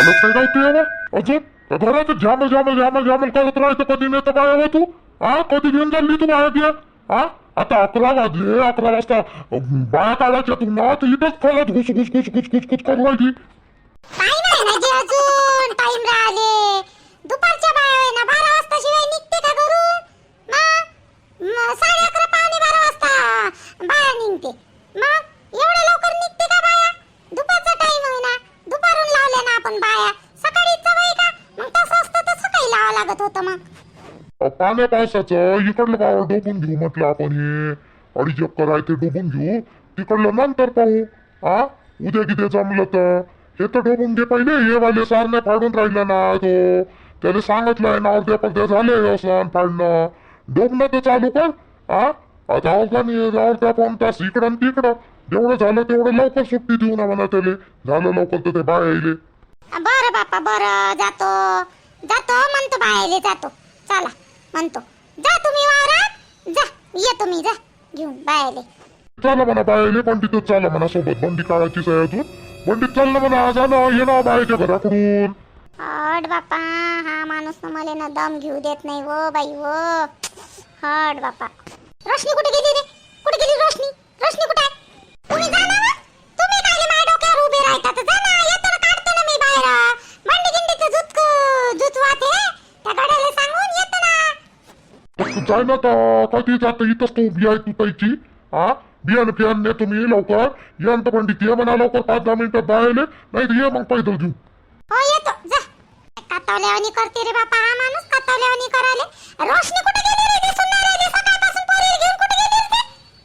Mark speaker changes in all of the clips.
Speaker 1: आलं काय काय तू यावं अजून? का घरात जामल जामल जामल करत राहायचं कधी नाही तर काय तू हा कधी घेऊन चालली तू बाया घ्या हा आता अकरा वाजले अकरा वाजता. अं, बाया काढायच्या तू ना तर इथंच खोलात घुस घुस घुस घुस घुस घुस करू राहिली.
Speaker 2: साडे अकरा पावणे बारा वाजता बाया निघते. मग? पण बाया सकाळीच सवय का? मग तसं असतं तर सकाळी लावा लागत होतं मग.
Speaker 1: अ, पाण्या पावसाचं इकडलं गाव डोबून घेऊ म्हटलं आपण हे. अडीच एकर आहे ते डोबून घेऊ. तिकडलं नंतर पाहू. आ? उद्या किती जमलं तर. हे तर डोबून घे पहिले. हे वाले सारने फाडून राहिला ना तो. त्याला सांगितलंय ना अर्ध्या पद्या झाले असं फाडणं. डोबणं तर चालू कर. हा आता अवघाने अर्ध्या पाऊन तास इकडं आणि तिकडं. जेवढं झालं तेवढं लवकर सुट्टी देऊ ना म्हणा त्याला. झालं लवकर तर ते बाय येईल.
Speaker 2: बरं बापा बरं जातो. जातो म्हणतो बाहेर जातो. चला म्हणतो. जा तुम्ही वावरात जा ये तुम्ही जा घेऊन बाहेर
Speaker 1: चला म्हणा बायले पंडितच चाला म्हणा सोबत. बंडी काढायचीच आहे अजून. बंडीत चाललं म्हणा झालं ये ना बायच्या घराकडून.
Speaker 2: हट बापा हा माणूस ना मला ना दम घेऊ देत नाही वो बाई वो हट बापा रोशनी कुठे गेली रे? कुठे गेली रोशनी? रोशनी कुठे आहे? तुम्ही जा ना वा. तुम्ही काय माझ्या डोक्यावर उभे राहता तर जा ना येतो ना काढतो ना मी बाहेर भांडी गिंडीचं जुतक जुतवात हे त्या गाड्याला सांगून येतो
Speaker 1: जाय ना तर कधी जात इथंच तू बिया तू ताईची. हा? बियाणं फियान ने तुम्ही लवकर यांत पंडित ये म्हणा लवकर पाच दहा मिनिटात बायले नाही तर ये मग पैदल घेऊ
Speaker 2: हो येतो. जा. कातावल्यावानी करते रे बापा. हा माणूस कातावल्यावानी करायले. रोशनी कुठे गेली रे? ती सुनणार रे सकाळपासून पोरी घेऊन कुठे गेली रे ती?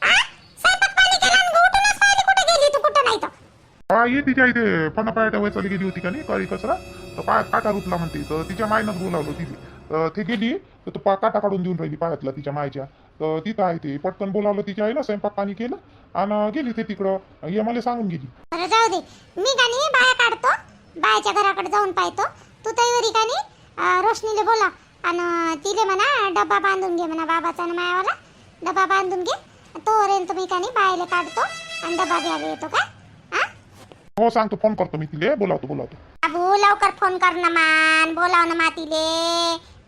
Speaker 2: हा? स्वयंपाक पाणी केला आणि उठूनच पाहिली. कुठे गेली? तू कुठं नाही तर.
Speaker 3: हा ये तिच्या इथे. फणा पायाच्या वेळ चालली गेली होती का नाही? कळी कचरा. तर पाय काटा रुतला म्हणते. तर तिच्या मायनंच बोलावलं तिथे. तर ते गेली तर तो पा काटा काढून देऊन राहिली पायातला तिच्या मायच्या. तर तिथं आहे ते. पटकन बोलावलं तिच्या आईला स्वयंपाक पाणी केलं आणि गेली ते तिकडं. ये मला सांगून गेली.
Speaker 2: बरं जाऊ दे. मी का नाही बाया काढतो बायाच्या घराकडे जाऊन पाहतो. तू तयारी अं, रोशनीले बोला. आणि तिले म्हणा डब्बा बांधून घे म्हणा बाबाचा आणि मायावाला. डब्बा बांधून घे. तोपर्यंत मी का नाही बायले काढतो आणि डब्बा घ्यायला येतो का? हा
Speaker 3: सांगतो. फोन करतो मी तिले. बोलावतो बोलावतो.
Speaker 2: बाबू लवकर फोन कर ना मान. बोलाव ना मातीले.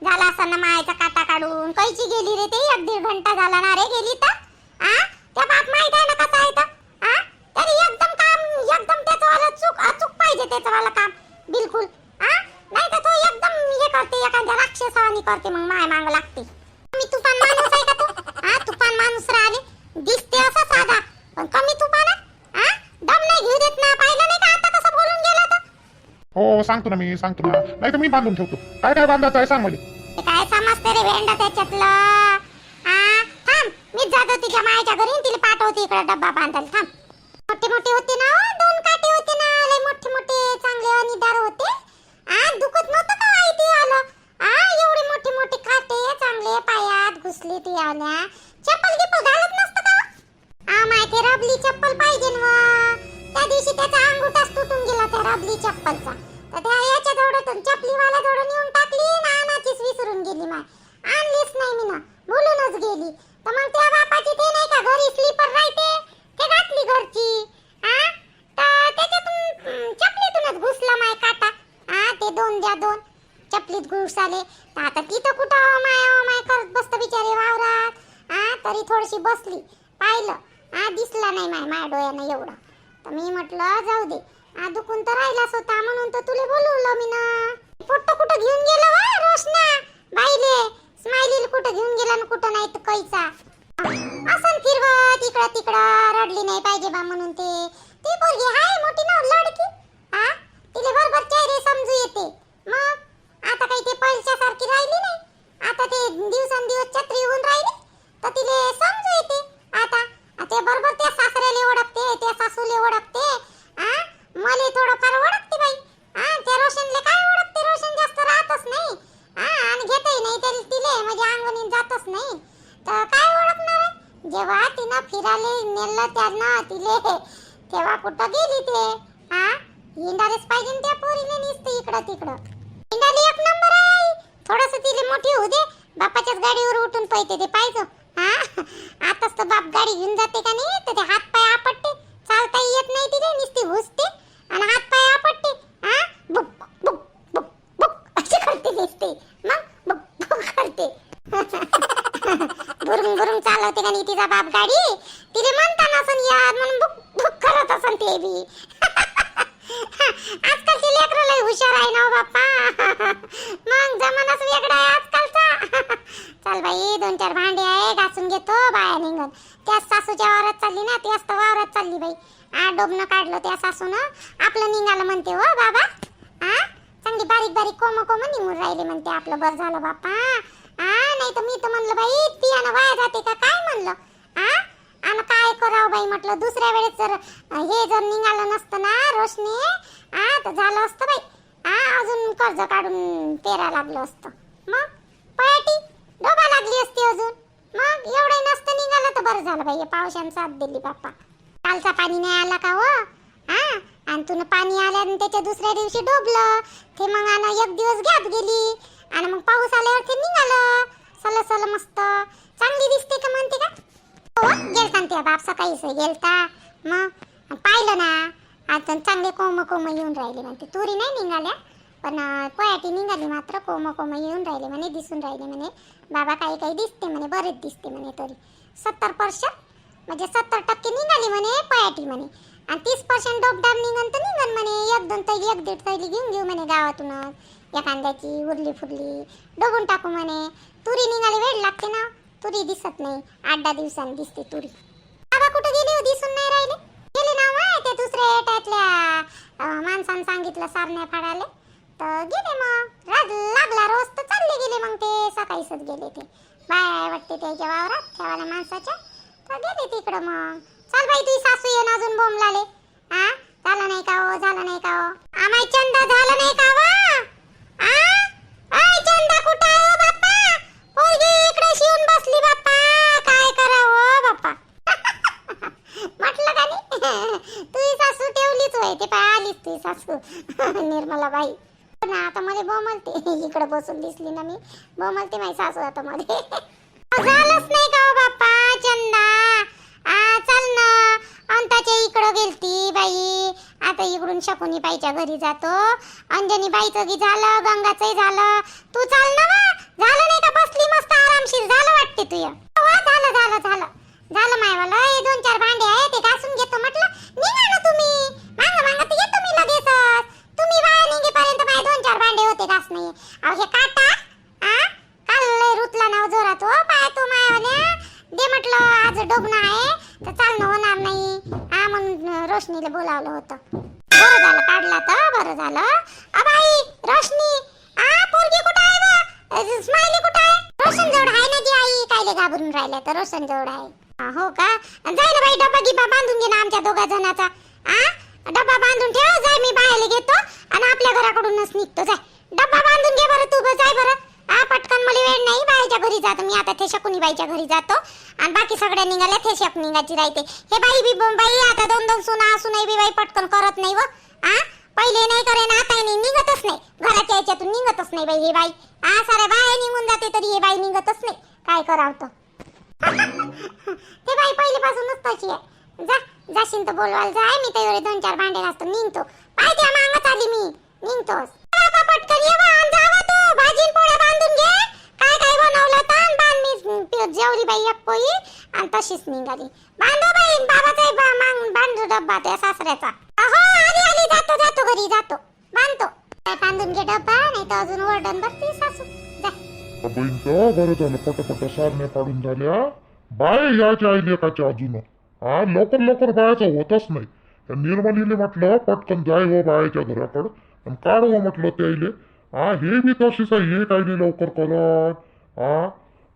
Speaker 2: झाला असं ना मायचा काटा काढून. कैची गेली रे ते? एक दीड घंटा झाला ना रे गेली तर. आ? त्या बाप माहीत आहे ना कसं आहे तर? आ? तरी एकदम काम एकदम त्याचं वाला चूक अचूक पाहिजे त्याचं वाला काम. बिलकुल. आ? नाही तर तो एकदम हे करते एखाद्या राक्षसावानी करते मग माय मांग लागते. मी तुफान माणूस आहे का तू? आ? तुफान माणूस राहिले. दिसते असा साधा. पण कमी तुफान आहे? आ दम नाही घेऊ देत ना पाहिलं नाही का आता कसं बोलून गेला तर
Speaker 3: हो, हो सांगतो ना मी सांगतो ना. नाही तर मी बांधून ठेवतो. काय काय बांधायचं आहे सांग मला.
Speaker 2: ते काय समजते रे भेंडा त्याच्यातलं? हा थांब मी जातो तिच्या मायच्या घरी तिला पाठवते इकडे डब्बा बांधायला. थांब. मोठे मोठे होते ना हो, दोन काटे होते ना लय मोठे मोठे चांगले अनिदार होते. आ दुखत नव्हतं का आई ते आलं? आ एवढे मोठे मोठे काटे चांगले पायात घुसले ते आल्या. चप्पल गिप्पल घालत नसतं का हो? आ माहिती रबली चप्पल पाहिजे ना त्या दिवशी त्याचा अंगुठाच तुटून गेला त्या रबली चप्पलचा. याच्या जवळ चपलीवाला जवळ नेऊन टाकली ना आणाचीच विसरून गेली माय. आणलीच नाही मी ना बोलूनच गेली. तर मग त्या बापाची ते नाही का घरी स्लीपर राहते? ते घातली घरची. आ? तर त्याच्यातून चपलीतूनच घुसला माय काटा. आ ते दोन द्या दोन. चपलीत घुस आले. तर आता तिथं कुठं अहो माय अहो माय करत बसतं बिचारे वावरात. आ तरी थोडीशी बसली. पाहिलं. आ दिसला नाही माय माया डोळ्यानं एवढं. तर मी म्हटलं जाऊ दे. दुखून तर राहिलाच होता? म्हणून तर तुला बोलवलं मी ना. पोट्ट कुठं घेऊन गेलं वा रोशना? बाईले स्माइलील कुठं घेऊन गेला ना कुठं नाही तर कैचा? असं फिरवत इकडं तिकडं रडली नाही पाहिजे बा म्हणून ते. ती पोरगी हाय मोठी ना लडकी. आ? तिले बरोबर चेहरे समजू येते. मग? आता काही ते पैशासारखी राहिली नाही. आता ते दिवसेंदिवस छत्री होऊन राहिली. तर तिले समजू येते. आता दिले तेव्हा कुठं गेली ते? हा? हिंडालेच पाहिजे त्या पोरीने निसते इकडं तिकडं. हिंडाली एक नंबर आहे. थोडस तिले मोठी होऊ दे. बापाच्याच गाडीवर उठून पाहिजे ते पाहिजे. हा? आताच तर बाप गाडी घेऊन जाते का नाही? तर ते हात पाय आपटते. चालता येत नाही तिले निसते घुसते आणि हात पाय आपटते. हा? बुक बुक बुक बुक असे करते निसते. मग बुक बुक करते. बुरुंग बुरुंग चालवते का नाही तिचा बाप गाडी? निघत त्या सासूच्या वावरात चालली ना ती तर वावरात चालली बाई. आ डोबणं काढलं त्या सासूनं. आपलं निघालं म्हणते हो बाबा. आ चांगली बारीक बारीक कोम कोम निघून राहिले म्हणते आपलं. बरं झालं बापा आ नाही तर मी तर म्हणलं बाई ती आणि वाया जाते का काय म्हणलं? आ आणि काय करावं बाई म्हटलं. दुसऱ्या वेळेस जर हे जर निघालं नसतं ना रोशनी आ तर झालं असतं बाई. आ अजून कर्ज काढून पेरा लागलं असतं. मग? पार्टी डोबा लागली असती अजून. मग? एवढं बरं झालं बाई पावसानं साथ दिली बाप्पा. कालचा पाणी नाही आला का हो? हा? आणि तुला पाणी आलं आणि त्याच्या दुसऱ्या दिवशी डोबलं. ते मग आणि एक दिवस गॅप गेली. आणि मग पाऊस आल्यावर ते निघालं. सल सल मस्त. चांगली दिसते का म्हणते का? हो गेलता ना त्या बाप सकाळीच गेलता. मग? पाहिलं ना. आता चांगले कोम कोम येऊन राहिले म्हणते. तुरी नाही निघाल्या? पण अं, पयाटी निघाली मात्र कोम कोम येऊन राहिले म्हणे दिसून राहिले म्हणे. बाबा काही काही दिसते म्हणे बरेच दिसते म्हणे तरी. सत्तर पर्सेंट म्हणजे सत्तर टक्के निघाली म्हणे पयाटी म्हणे. आणि तीस पर्सेंट डोबडाब निघन तर निघन म्हणे. एक दोन तैली एक दीड तैली घेऊन घेऊ म्हणे गावातूनच एखाद्याची उरली फुरली डोबून टाकू म्हणे. तुरी निघाली वेळ लागते ना. तुरी दिसत नाही. आठ दहा दिवसांनी दिसते तुरी. बाबा कुठे गेले हो? दिसून नाही राहिले. गेले ना माय ते दुसऱ्या एटातल्या माणसानं सांगितलं सारण्या फाडाले. तर गेले मग. राज लागला रोज तर चालले गेले मग ते सकाळीच गेले ते. बाय वाटते त्याच्या वावरात ठेवायला माणसाच्या. तर गेले तिकडं मग. चाल बाई तुझी सासू येऊन अजून बोंब लाले. हा झालं नाही का हो? झालं नाही का हो? आमाय चंदा झालं नाही का वा आ? चंदा कुठं आहे हो बाप्पा? पोरगी इकडे शिवून बसली बाप्पा. काय करावं हो बाप्पा? म्हटलं का नाही? तुझी सासू ठेवलीच होय ते पाय आलीच तुझी सासू. निर्मला बाई पण आता मला बोमलते. इकडे बसून दिसली ना मी. बोमलते माहिती सासू आता मध्ये. झालंच नाही का हो बाप्पा? चंदा. आ चल ना. अंताच्या इकडं गेलती बाई. आता इकडून शकुनी बाईच्या घरी जातो. अंजनी बाईचं की झालं गंगाचंही झालं. तू चाल ना वा झालं नाही का? बसली मस्त आरामशीर. झालं वाटते तुझं. हो, झालं झालं झालं. झालं मायवाला हे दोन चार भांडे आहे ते घासून घेतो म्हटलं. निघा ना तुम्ही. मांग मांग तर येतो मी लगेचच तुम्ही बाहेर निघेपर्यंत माझे दोन चार भांडे होते घास नाही अहो हे काटा आ? काल लय रुतला नाव हो जोरात हो पाय तू मायावाल्या. दे म्हटलं आज डोबणं आहे तर चालणं होणार नाही. हा म्हणून रोशनीला बोलावलं होतं. बरं झालं काढला तर बरं झालं. अ बाई रोशनी आ पोरगी कुठं आहे बा स्माइली कुठं आहे? रोशन जवळ आहे ना जी आई? कायले घाबरून राहिल्या तर रोशन जवळ आहे हो का? जाय ना बाई डब्बा गिब्बा बांधून घे ना आमच्या दोघा जणाचा. आ? डब्बा बांधून ठेव जाय मी बाहेर घेतो आणि आपल्या घराकडूनच निघतो जाय. डब्बा बांधून घे बरं तू ग जाय बरं. हा पटकन मला वेळ नाही बाईच्या घरी जातो मी. आता ते शकुनी बाईच्या घरी जातो आणि बाकी सगळ्या निघाल्या ते शक निघायची राहते. हे बाई बी बाई आता दोन दोन सुना असूनही बी बाई पटकन करत नाही हो. व हा पहिले नाही करे ना आता नाही निघतच नाही. घराच्या याच्यातून निघतच नाही बाई हे बाई. हा साऱ्या बाया निघून जाते तरी हे बाई निघतच नाही. काय करावं ते? बाई पहिल्यापासूनच तशी आहे. जा जाशीन तर बोलवायला जाय मी तर एवढे दोन चार भांडे घासतो. निघतो. पाय त्या मागत आली मी. निघतोस बाबा, पटकन ये बा, आणि जावं तू. भाजी पोळ्या बांधून घे. काय काय बनवलं तर बांध. मी जेवली बाई एक पोळी आणि तशीच निघाली. बांधो बाई बाबाचा बा मांग बांधू डब्बा त्या सासऱ्याचा. अहो आली आली. जातो जातो घरी जातो. बांधतो. काय बांधून घे डब्बा नाही तर अजून ओरडन बसती सासू. जा.
Speaker 1: बहीणचं बरं झालं. पटापट सारण्या काढून झाल्या. बाय याच्या आई लेकाच्या अजून. हा लवकर लवकर बायाचं होतच नाही. त्या निर्मलीने म्हटलं पटकन जाय हो बायाच्या घराकडं. आणि काढ हो म्हटलं त्याईले. हा हे बी तशीच आहे हे काही नाही लवकर करत हा?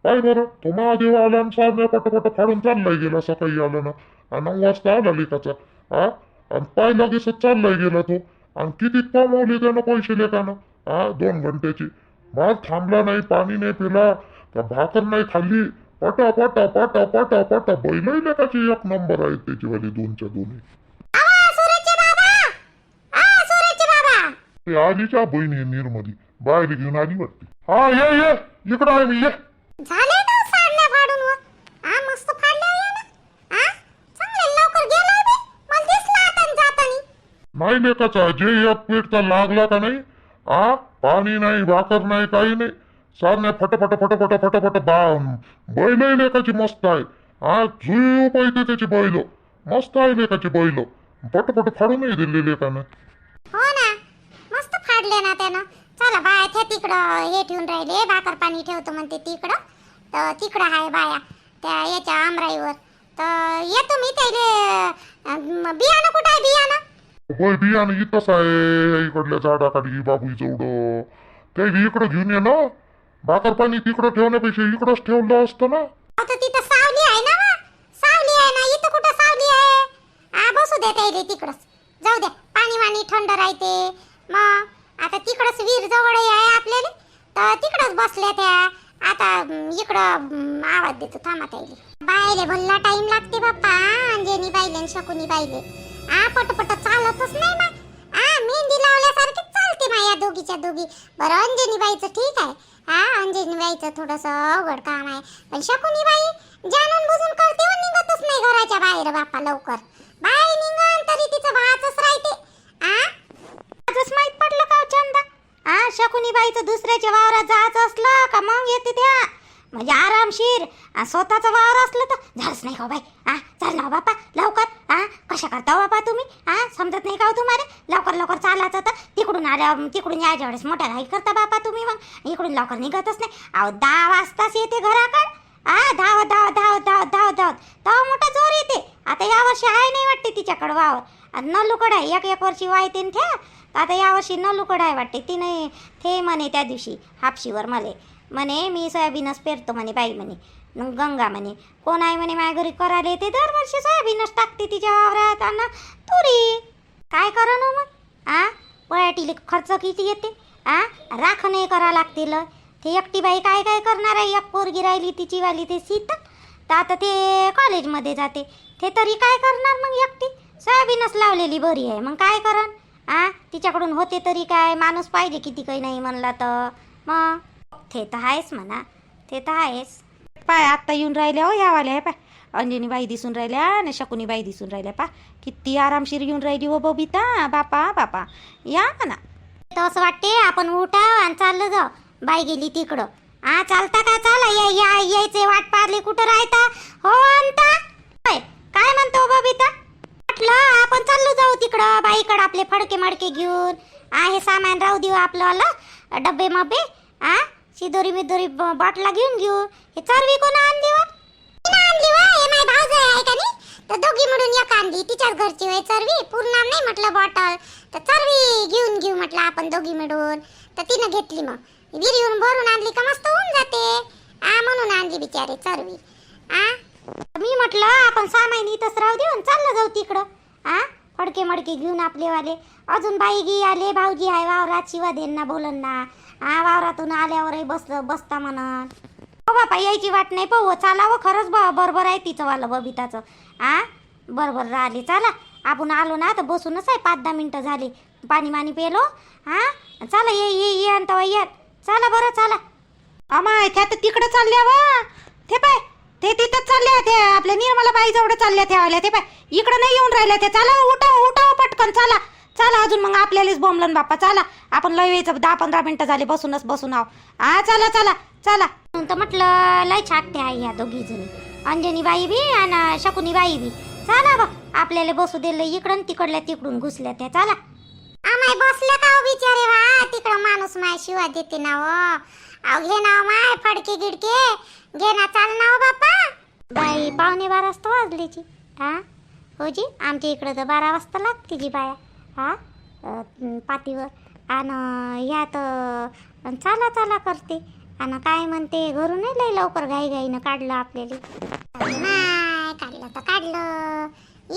Speaker 1: काय बरं तो महादेव आला आणि सारण्या पटपट फाडून चाललाय गेला सकाळी आला ना. आणि नऊ वाजता आला लेखाचा हा? आणि पाय लगेचच चाललाय गेला तो. आणि किती कमावले त्यानं पैसे लेखानं हा दोन घंट्याची. मग थांबला नाही पाणी नाही पिला. त्या भाकर नाही खाल्ली. पटा पटा पटा पटा पटा बैलही लेकाची एक नंबर आहे त्याची वाली दोनच्या दोन्ही. ते आलीच्या बहिणी निर्मली बाहेर घेऊन आली वाटते. हा ये ये इकडं आहे मी ये.
Speaker 2: झाले ना फाडून आ मस्त फाडल्या या ना आ चांगले लवकर गेलाय बे मला दिसला आता न जातानी
Speaker 1: नाही लेकाचा जे एक पेटचा लागला का नाही? आ पाणी नाही भाकर नाही काही नाही. सारण्या फटाफट फटाफट फटाफट बाम. बैल लेखाची मस्त आहे. हा जुई पाहिजे त्याची बैल. मस्त आहे लेखाची बैल. पटपट फाडूनही दिले लेखानं
Speaker 2: हो ना. मस्त फाडले ना त्यानं. चला बाया ते तिकडं हे ठेवून राहिले. भाकर पाणी ठेवतो म्हणते तिकडं. तर तिकडं आहे बाया त्या याच्या आमराईवर. तर येतो मी त्याले बियाणं कुठं आहे बियाणं?
Speaker 1: होय बियाणं इथंच आहे इकडल्या झाडाखाली बाबू चौड ते इकडं घेऊन ये ना. भाकर पाणी तिकडं ठेवण्यापेक्षा इकडंच ठेवलं असतं ना.
Speaker 2: आता तिथं सावली आहे ना वा? सावली आहे ना इथं कुठं सावली आहे? आ बसू दे त्याले तिकडंच. जाऊ दे पाणी वाणी थंड राहते. मग आता तिकडंच विहीर जवळ आहे आपल्याला. तर तिकडंच बसल्या त्या. आता अं, इकडं अं, आवाज देतो थांबा त्याले बायले भल्ला टाइम लागते बाप्पा अंजनी बायले आणि शकुनी बायले आ पटपट चालतच नाही मग. दोघीच्या दोघी. बरं अंजनी बाईचं ठीक आहे? हा अंजनी बाईचं थोडस अवघड काम आहे. पण शकुनी बाई जाणून बुजून करते व निघतच नाही घराच्या बाहेर बाप्पा लवकर. बाई निघन तरी तिचं भाचच राहते. आ? आजच माहीत पडलं का हो, छंद? चंदा आ शकुनी बाईचं दुसऱ्याच्या वावरात जायचं असलं का मग येते त्या? म्हणजे आरामशीर. स्वतःचं वावर असलं तर झालंच नाही का हो बाई? आ चाल ना हो बापा लवकर. आ कशा करता हो बापा तुम्ही? आ समजत नाही का हो तुम्हाला? लवकर लवकर चालायचं तर. तिकडून आल्या तिकडून यायच्या वेळेस मोठ्या घाई करता बापा तुम्ही मग. इकडून लवकर निघतच नाही. अहो दहा वाजताच येते घराकडे. आ धाव धाव धाव धाव धाव धाव तेव्हा मोठा जोर येते. आता यावर्षी आहे नाही वाटते तिच्याकडं वावर. आणि लुकड आहे एक एक वर्षी वायते न ठ्या आता यावर्षी लुकड आहे वाटते. तिने थे म्हणे त्या दिवशी हापशीवर मले. म्हणे मी सोयाबीनच पेरतो म्हणे बाई म्हणे. मग गंगा म्हणे कोण आहे म्हणे माझ्या घरी करायला येते? दरवर्षी सोयाबीनच टाकते तिच्या वावरात आणि तुरी. काय करा ना मग? आ? पयाटीले खर्च किती येते? आ? राखणे करा लागतील. ते एकटी बाई काय काय करणार आहे? एक पोरगी राहिली तिची वाली ते सीता तर आता ते कॉलेजमध्ये जाते. ते तरी काय करणार मग एकटी? सोयाबीनच लावलेली बरी आहे. मग काय करण? आ? तिच्याकडून होते तरी काय? माणूस पाहिजे किती काही नाही म्हणला तर. मग? ते तर आहेच म्हणा. ते तर आहेच
Speaker 4: पाय आत्ता येऊन राहिल्या हो यावाल्या हे पाय. अंजनी बाई दिसून राहिल्या आणि शकुनी बाई दिसून राहिल्या पा. किती आरामशीर येऊन राहिली हो बबिता बापा बापा. या ना
Speaker 2: तर असं वाटते आपण उठा आणि चाललं जाऊ. बाई गेली तिकडं. हा चालता का? चाला या या यायचे वाट पारली कुठं राहता? हो अंता. होय, काय म्हणतो हो, बबिता? म्हटलं आपण चाललो जाऊ तिकडं बाईकडं आपले फडके मडके घेऊन. आ हे सामान राहू देऊ आपलं आलं डब्बे मब्बे आ? शिदोरी मिदोरी ब- बाटला घेऊन घेऊ. हे चारवी कोण आणली वा? आणली वा? हे माय भाऊज आहे का नाही तर दोघी मिळून एक आणली. तिच्याच घरची होय चरवी? पूर्ण नाही म्हटलं बॉटल. तर चरवी घेऊन घेऊ म्हटलं आपण दोघी मिळून. तर तिनं घेतली मग. विहिरीवरून भरून आणली का मस्त होऊन जाते. आ म्हणून आणली बिचारे चरवी. आ? मी म्हटलं आपण सामान इथंच राहू देऊन चाललं जाऊ तिकडं. आ? फडके मडके घेऊन आपलेवाले. अजून बाई गी आले भाऊजी आहे वावरात शिवा देन ना बोलन ना वावरातून आल्यावरही बस बसता म्हणन. हो बापा यायची वाट नाही पाहू हो, चालावं खरंच ब बरोबर आहे तिचं वालं बबिताचं. आ? बरोबर राहिली चला. आपण आलो ना तर बसूनच आहे पाच दहा मिनटं झाली. पाणी माणी पेलो. हा? चला ये ये ये अंत ये. चला बरं चला.
Speaker 4: अमाय त्या तर तिकडं चालल्या वा. ते पाय ते तिथंच चालल्या ते आपल्या निर्मला बाई जवळ चालल्या आल्या. ते पाय इकडं नाही येऊन राहिल्या त्या. चला उठा उठा. पटकन चला चला अजून मग आपल्यालाच बोंबलन बाप्पा चला. आपण लय वेळचं दहा पंधरा मिनिटं झाली बसूनच बसून आहो. हा चला चला चला.
Speaker 2: तर म्हटलं लय छाटते आहे ह्या दोघी जणी अंजनी बाई बी आणि शकुनी बाई बी. चला बा आपल्याला बसू दिलं इकडून तिकडल्या तिकडून घुसल्या त्या. चला. आमाय बसल्या का हो बिचारे वा तिकडं माणूस माय शिवा देते ना हो. अहो घे ना माय फडके गिडके. घे ना चाल ना हो बापा बाई पावणे बारा वाजलीची. हा हो जी आमच्या इकडं तर बारा वाजता लागते जी बाया. हा? पातीवर. आणि ह्या तर चाला चाला करते. आणि काय म्हणते घरून नाही लय लवकर घाई घाईनं काढलं आपल्याला. नाही काढलं तर काढलं.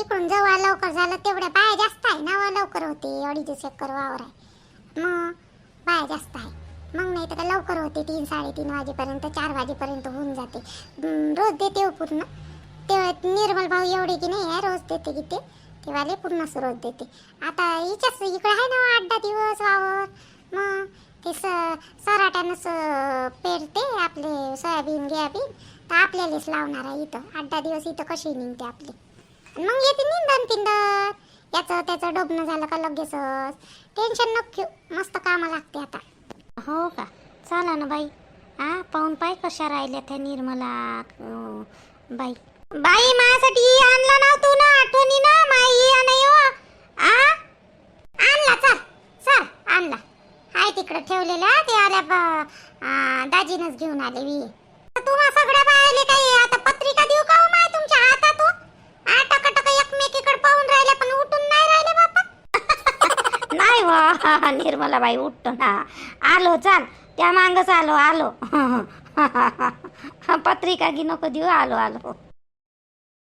Speaker 2: इकडून जेव्हा लवकर झालं तेवढ्या बाया जास्त आहे ना लवकर होते. अडीच एकर वावर आहे. मग बाया जास्त आहे. मग नाही तर का लवकर होते तीन साडेतीन वाजेपर्यंत चार वाजेपर्यंत होऊन जाते. रोज देते हो पूर्ण. ते निर्मल भाऊ एवढे की नाही आहे रोज देते की ते. तेवाले पूर्णच रोज देते. आता हिच्याच इकडे आहे ना आठ दहा दिवस वावर. मग ते स सराट्यानंच पेरते आपले सोयाबीन गियाबीन तर आपल्यालाच लावणार आहे इथं. आठ दहा दिवस इथं कशी निघते आपली. मग येते निंदन पिंदर याचं त्याचं डोबणं झालं का लगेचच. टेन्शन नको मस्त कामं लागते आता. हो का? चला ना बाई. हा पाहून पाय कशा राहिल्या त्या निर्मला बाई. बाई माझ्यासाठी आणला ना तू ना आठवणी ना माई नाही हो आ? आणला चल चल आणला. हाय तिकडे ठेवलेला ते आल्या दाजीनच घेऊन आले मी. तुम्हा सगळ्या बायले काही आता पत्रिका देऊ का हो माय तुमच्या हातात हो? आ, टक टक एकमेकीकडे पाहून राहिले पण उठून नाही राहिले बापा.
Speaker 4: नाही वा निर्मला बाई उठतो ना. आलो चाल त्या मांगच आलो आलो. पत्रिका घे नको देऊ आलो आलो.